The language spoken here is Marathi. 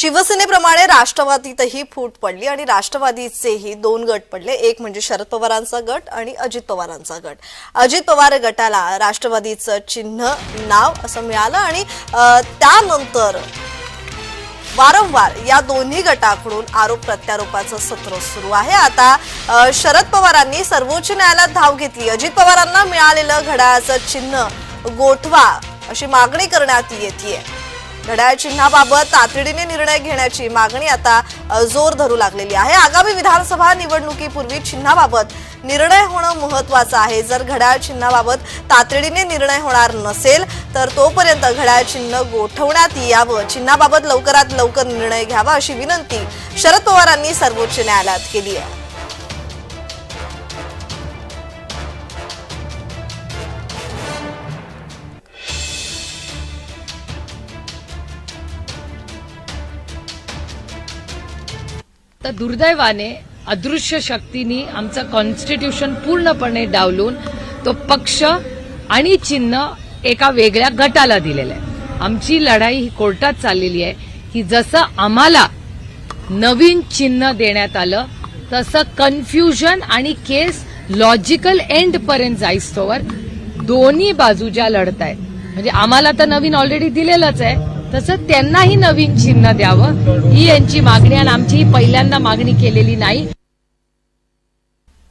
शिवसेनेप्रमाणे राष्ट्रवादीतही फूट पडली आणि राष्ट्रवादीचेही दोन गट पडले. एक म्हणजे शरद पवारांचा गट आणि अजित पवारांचा गट. अजित पवार गटाला राष्ट्रवादीचं चिन्ह नाव असं मिळालं आणि त्यानंतर वारंवार या दोन्ही गटाकडून आरोप प्रत्यारोपाचं सत्र सुरू आहे. आता शरद पवारांनी सर्वोच्च न्यायालयात धाव घेतली. अजित पवारांना मिळालेलं घड्याळाचं चिन्ह गोठवा अशी मागणी करण्यात येते घड्याळ चिन्हाबाबत तातडीने निर्णय घेण्याची मागणी आता जोर धरू लागलेली आहे. आगामी विधानसभा निवडणुकीपूर्वी चिन्हाबाबत निर्णय होणं महत्वाचं आहे. जर घड्याळ चिन्हाबाबत तातडीने निर्णय होणार नसेल तर तोपर्यंत घड्याळ चिन्ह गोठवण्यात यावं. चिन्हाबाबत लवकरात लवकर निर्णय घ्यावा अशी विनंती शरद पवारांनी सर्वोच्च न्यायालयात केली आहे. तर दुर्दैवाने अदृश्य शक्तींनी आमचं कॉन्स्टिट्यूशन पूर्णपणे डावलून तो पक्ष आणि चिन्ह एका वेगळ्या गटाला दिलेलं आहे. आमची लढाई ही कोर्टात चाललेली आहे. की जसं आम्हाला नवीन चिन्ह देण्यात आलं तसं कन्फ्युजन आणि केस लॉजिकल एंड पर्यंत जाईस्तोवर दोन्ही बाजू ज्या लढत आहेत म्हणजे आम्हाला तर नवीन ऑलरेडी दिलेलंच आहे. तसंच त्यांनाही नवीन चिन्ह द्यावं ही यांची मागणी आणि आमची पहिल्यांदा मागणी केलेली नाही.